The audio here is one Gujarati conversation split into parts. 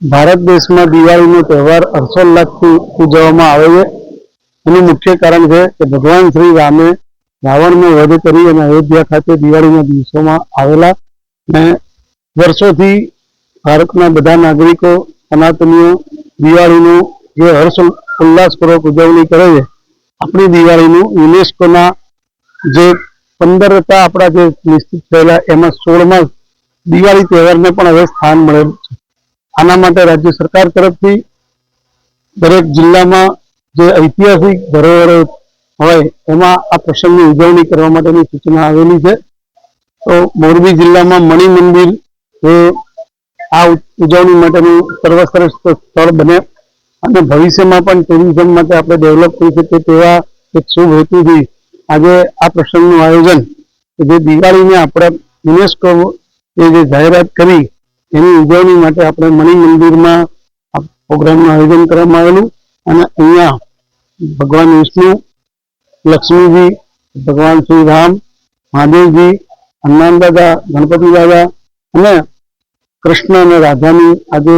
ભારત દેશમાં દિવાળીનો તહેવાર હર્ષોલ્લાસથી ઉજવવામાં આવે છે. એનું મુખ્ય કારણ છે કે ભગવાન શ્રી રામે રાવણનો વધ કરી અને અયોધ્યા ખાતે દિવાળીના દિવસોમાં આવેલા અને વર્ષોથી ભારતના બધા નાગરિકો, સનાતનીઓ દિવાળીનો જે હર્ષ ઉલ્લાસપૂર્વક ઉજવણી કરે છે, આપણી દિવાળીનું યુનેસ્કોના જે પંદર હતા આપણા જે નિશ્ચિત થયેલા એમાં સોળમાં દિવાળી તહેવારને પણ હવે સ્થાન મળેલું છે. આના માટે રાજ્ય સરકાર તરફથી દરેક જિલ્લામાં જે ઐતિહાસિક ધરોહરો હોય, એમાં આ પ્રસંગની ઉજવણી કરવા માટેની સૂચના આવેલી છે. તો મોરબી જિલ્લામાં મણિ મંદિર એ આ ઉજવણી માટેનું સર્વશ્રેષ્ઠ સ્થળ બને. અને ભવિષ્યમાં પણ ટુરિઝમ માટે આપણે ડેવલપ કરી શકીએ તેવા એક શુભ હેતુથી આજે આ પ્રસંગનું આયોજન જે દિવાળીને આપણે યુનેસ્કો એ જે જાહેરાત કરી એની ઉજવણી માટે આપણે મણિ મંદિરમાં આ પ્રોગ્રામનું આયોજન કરવામાં આવેલું અને અહીંયા ભગવાન વિષ્ણુ, લક્ષ્મીજી, ભગવાન શ્રી રામ, મહાદેવજી હનુમાન દાદા ગણપતિ દાદા અને કૃષ્ણ અને રાધાની આજે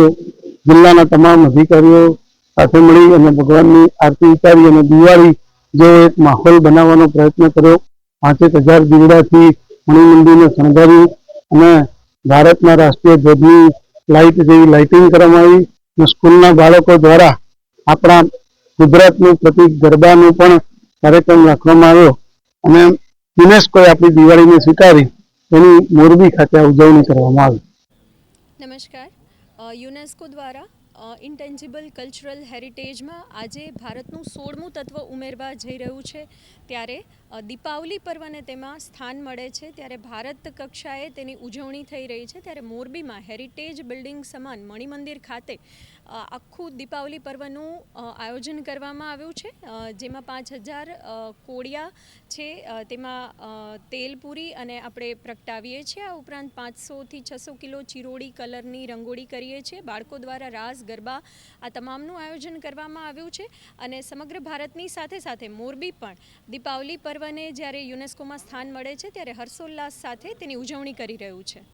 જિલ્લાના તમામ અધિકારીઓ સાથે મળી અને ભગવાનની આરતી ઉતારી અને દિવાળી જેવો એક માહોલ બનાવવાનો પ્રયત્ન કર્યો પાંચેક હજાર દીવડાથી મણિ મંદિરને શણગાર્યું અને ભારતના રાષ્ટ્રીય ધ્વજની લાઇટ જેવી લાઇટિંગ કરવામાં આવી સ્કૂલના બાળકો દ્વારા આપણા ગુજરાતનું પ્રતિક ગરબાનો પણ કાર્યક્રમ રાખવામાં આવ્યો. અને યુનેસ્કોએ આપણી દિવાળીને સ્વીકારી એની મોરબી ખાતે ઉજવણી કરવામાં આવી. નમસ્કાર. યુનેસ્કો દ્વારા ઇન્ટેન્જિબલ કલ્ચરલ હેરિટેજમાં આજે ભારતનું સોળમું તત્વ ઉમેરવા જઈ રહ્યું છે. ત્યારે દીપાવલી પર્વને તેમાં સ્થાન મળે છે. ત્યારે ભારત કક્ષાએ તેની ઉજવણી થઈ રહી છે. ત્યારે મોરબીમાં હેરિટેજ બિલ્ડિંગ સમાન મણિમંદિર ખાતે આખું દીપાવલી પર્વનું આયોજન કરવામાં આવ્યું છે. જેમાં પાંચ હજાર કોળિયા છે. તેમાં તેલપુરી અને આપણે પ્રગટાવીએ છીએ. આ ઉપરાંત પાંચસોથી છસો કિલો ચિરોડી કલરની રંગોળી કરીએ છીએ. બાળકો દ્વારા રાસ ગરબા આ તમામનું આયોજન કરવામાં આવ્યું છે અને સમગ્ર ભારતની સાથે સાથે મોરબી પણ દીપાવલી પર્વને જ્યારે યુનેસ્કોમાં સ્થાન મળે છે ત્યારે હર્ષોલ્લાસ સાથે તેની ઉજવણી કરી રહ્યું છે.